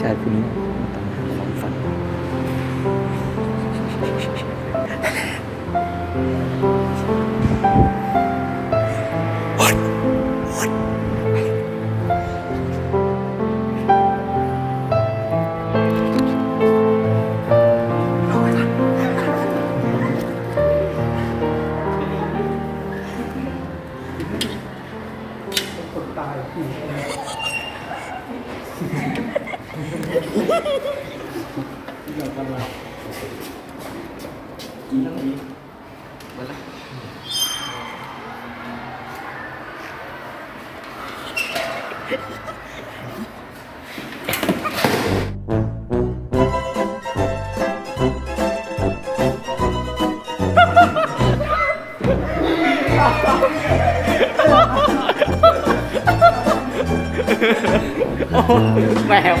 ชายผู้นี้มันตามหาความฝันคนตาย Ilang pala. Ilang. Wala. Ha ha ha! แมว